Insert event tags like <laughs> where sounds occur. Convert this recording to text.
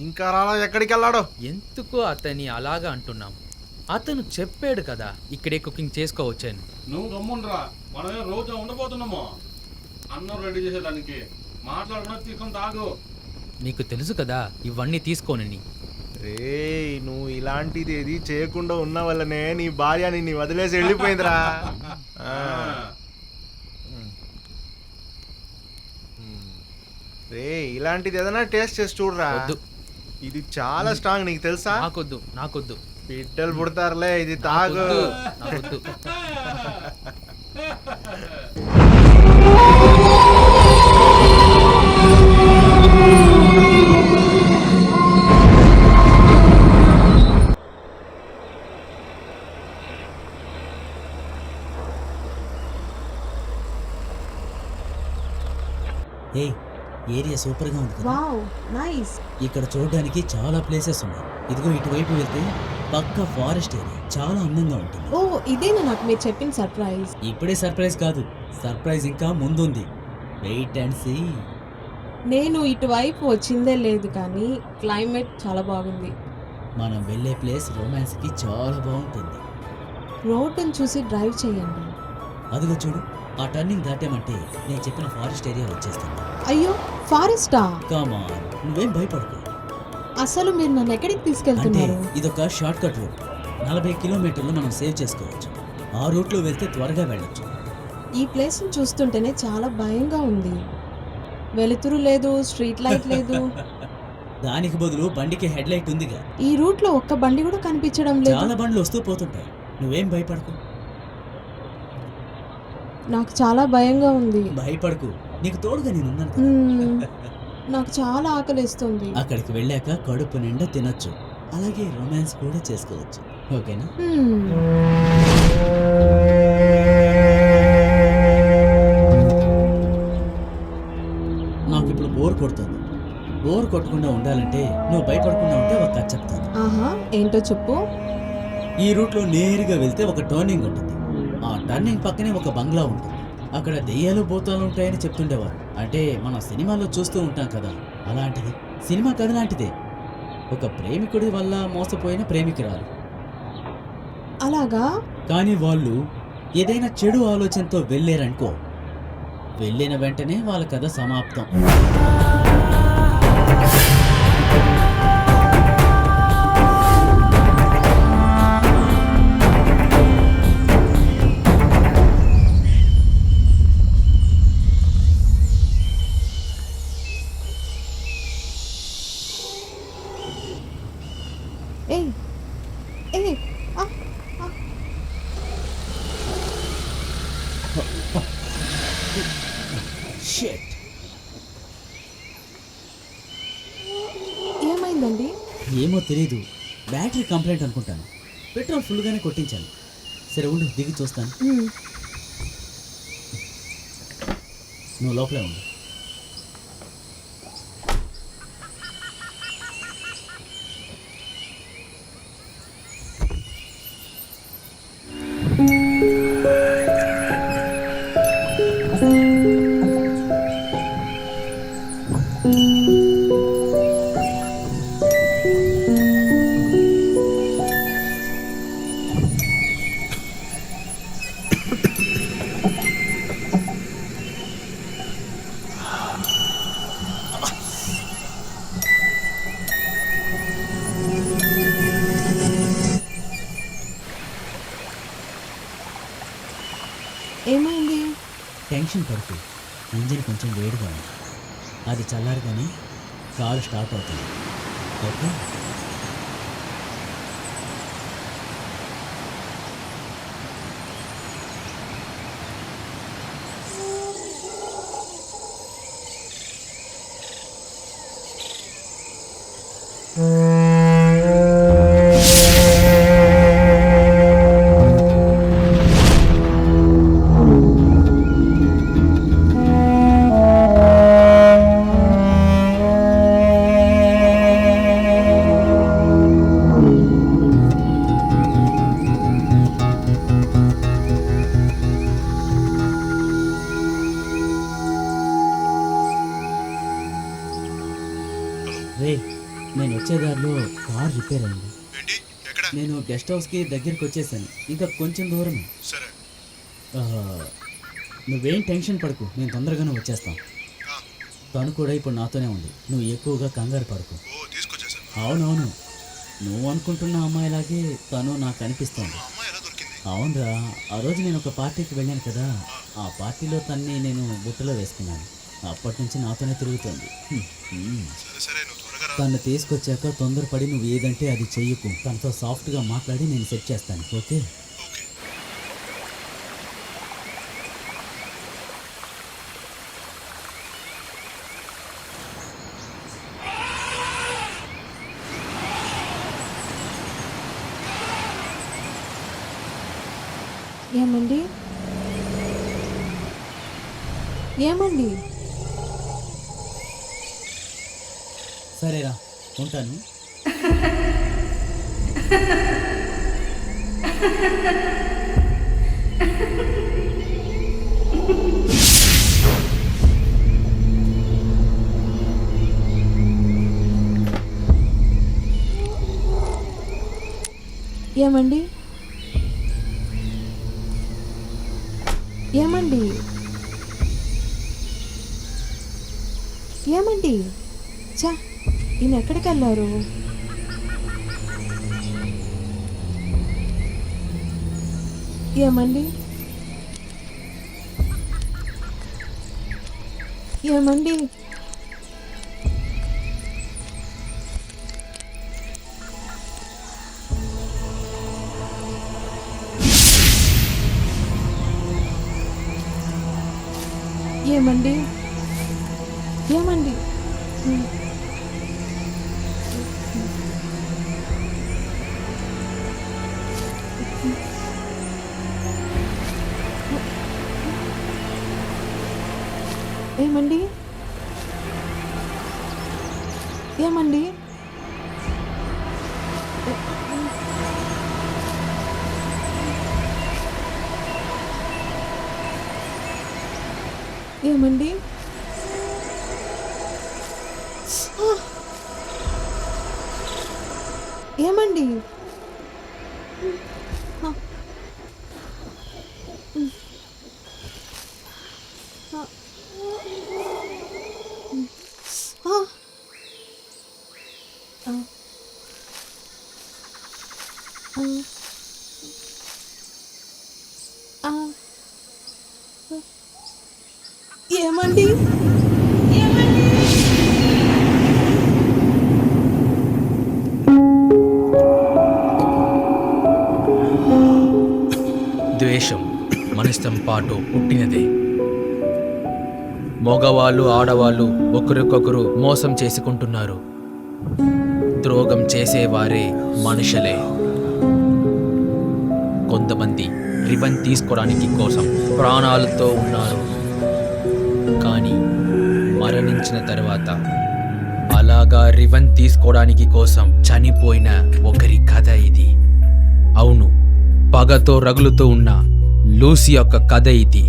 ఇంకా రాలా ఎక్కడికి వెళ్ళాడో ఎందుకు అతని అలాగా అంటున్నాం. అతను చెప్పాడు కదా ఇక్కడే కుకింగ్ చేసుకోవచ్చని. నువ్వు గమ్ముండ్రా. మనమే రోజు ఉండబోతున్నాము. అన్నం రెడీ చేసేదానికి. మాట్లాడుకున్నా తీసుకొని తాగు. నీకు తెలుసు కదా ఇవన్నీ తీసుకోనని. రే నువ్వు ఇలాంటిది ఏది చేయకుండా ఉన్న వల్లనే నీ భార్య నిన్ను వదిలేసి వెళ్ళిపోయిందిరా. <laughs> ఆ. రే ఇలాంటిది ఏదైనా టేస్ట్ చేసి చూడరా. వద్దు. ఇది చాలా స్ట్రాంగ్ నీకు తెలుసా? నాకొద్దు నాకొద్దు. బిడ్డలు పుడతారులే ఇది తాగు. నాకొద్దు, ఏరియా సూపర్గా ఉంది కదా? Wow nice. ఇక్కడ చూడడానికి చాలా ప్లేసెస్ ఉన్నాయి. ఇదిగో ఇటువైపు వెళ్తే పక్క ఫారెస్ట్ ఏరియా. చాలా అందంగా ఉంటుంది. ఓ ఇదేనా నాకు మీరు చెప్పిన సర్ప్రైజ్? ఇప్పుడే సర్ప్రైజ్ కాదు. సర్ప్రైజ్ ఇంకా ముందుంది. వెయిట్ అండ్ సీ నేను ఇటువైపు వచ్చిందే లేదు కానీ క్లైమేట్ చాలా బాగుంది. మనం వెళ్ళే ప్లేస్ రొమాన్స్కి చాలా బాగుంటుంది. రోడ్డును చూసి డ్రైవ్ చేయండి. అదిగో చూడు ఆ టర్నింగ్ దాటామంటే నేను చెప్పిన ఫారెస్ట్ ఏరియా వచ్చేస్తుంది. అయ్యో ఫారెస్టా కామాన్ నువ్వేం భయపడకు. అసలు మీరు నన్ను ఎక్కడికి అంటే తీసుకెళ్తున్నారు? ఇదొక షార్ట్ కట్ రూట్. నలభై కిలోమీటర్లు మనం సేవ్ చేసుకోవచ్చు. ఆ రూట్లో వెళ్తే త్వరగా వెళ్ళొచ్చు. ఈ ప్లేస్ చూస్తుంటేనే చాలా భయంగా ఉంది. వెలుతురు లేదు స్ట్రీట్ లైట్ లేదు. <laughs> దానికి బదులు బండికి హెడ్ లైట్ ఉందిగా. ఈ రూట్లో ఒక్క బండి కూడా కనిపించడం లేదు. చాలా బండ్లు వస్తూ పోతుంటాయి. నువ్వేం భయపడకు. నాకు చాలా భయంగా ఉంది. భయపడకు. నీకు తోడుగా నేనున్నాను కదా. మ్మ్. నాకు చాలా ఆకలిస్తుంది. అక్కడికి వెళ్ళాక కడుపు నిండా తినొచ్చు. అలాగే రొమాన్స్ కూడా చేసుకోవచ్చు. ఓకేనా. నాకు ఇప్పుడు బోర్ కొడుతుంది. బోర్ కొట్టకుండా ఉండాలంటే నువ్వు భయపడకుండా ఉంటే ఒక కథ చెప్తాను. ఆహా ఏంటో చెప్పు. ఈ రూట్లో నేరుగా వెళ్తే ఒక టర్నింగ్ ఉంటుంది. ఆ టర్నింగ్ పక్కనే ఒక బంగ్లా ఉంటుంది. అక్కడ దెయ్యాలు భూతాలు ఉంటాయని చెప్తుండేవారు. అంటే మన సినిమాలో చూస్తూ ఉంటాం కదా అలాంటిది. సినిమా కథ లాంటిదే. ఒక ప్రేమికుడి వల్ల మోసపోయిన ప్రేమికురాలు. అలాగా? కానీ వాళ్ళు ఏదైనా చెడు ఆలోచనతో వెళ్ళారనుకో వెళ్ళిన వెంటనే వాళ్ళ కథ సమాప్తం. ఏయ్ ఏయ్. షిట్ ఏమైందండి? ఏమో తెలీదు. బ్యాటరీ కంప్లైంట్ అనుకుంటాను. పెట్రోల్ ఫుల్గానే కొట్టించాను. సరే ఉండు దిగి చూస్తాను. నువ్వు లోపలే ఉండు. ఏమైంది? టెన్షన్ పడుతూ ఇంజిన్ కొంచెం వేడిగా ఉంది. అది చల్లారగానే కారు స్టార్ట్ అవుతుంది. ఓకే? రే నేను వచ్చే దారిలో కార్ రిపేర్ అయింది. నేను గెస్ట్ హౌస్కి దగ్గరికి వచ్చేసాను. ఇంకా కొంచెం సరే. ఆ, నువ్వేం టెన్షన్ పడకు నేను తొందరగానే వచ్చేస్తాను. తను కూడా ఇప్పుడు నాతోనే ఉంది. నువ్వు ఎక్కువగా కంగారు పడకు. అవునవును. నువ్వు అనుకుంటున్న అమ్మాయిలాగే తను నాకు అనిపిస్తోంది. అవునరా ఆ రోజు నేను ఒక పార్టీకి వెళ్ళాను కదా. ఆ పార్టీలో తన్ని నేను బుట్టలో వేసుకున్నాను. అప్పటి నుంచి నాతోనే తిరుగుతోంది. తను తీసుకొచ్చాక తొందరపడి నువ్వు ఏదంటే అది చెయ్యకు. తనతో సాఫ్ట్గా మాట్లాడి నేను సెట్ చేస్తాను ఓకే? ఏమండి? ఏమండి? సరేరా ఉంటాను. ఏమండి? ఏమండి? ఏమండి? చా ఈయన ఎక్కడికి వెళ్ళారు? ఏమండి? ఏమండి? ఏమండి? ఏమండి? ఏమండి? ఏమండి? ఏమండి? ఏమండి ఆ. ఆ. ఆ. ఆ. ఆ. ఆ. ఏమండి? ద్వేషం మనిష్టం పాటు పుట్టినదే. మగవాళ్ళు ఆడవాళ్ళు ఒకరికొకరు మోసం చేసుకుంటున్నారు. ద్రోగం చేసేవారే మనుషులే. కొంతమంది రివన్ తీసుకోవడానికి కోసం ప్రాణాలతో ఉన్నారు. కానీ మరణించిన తర్వాత అలాగా రివన్ తీసుకోవడానికి కోసం చనిపోయిన ఒకరి కథ ఇది. అవును పగతో రగులుతూ ఉన్న లూసి యొక్క కథ ఇది.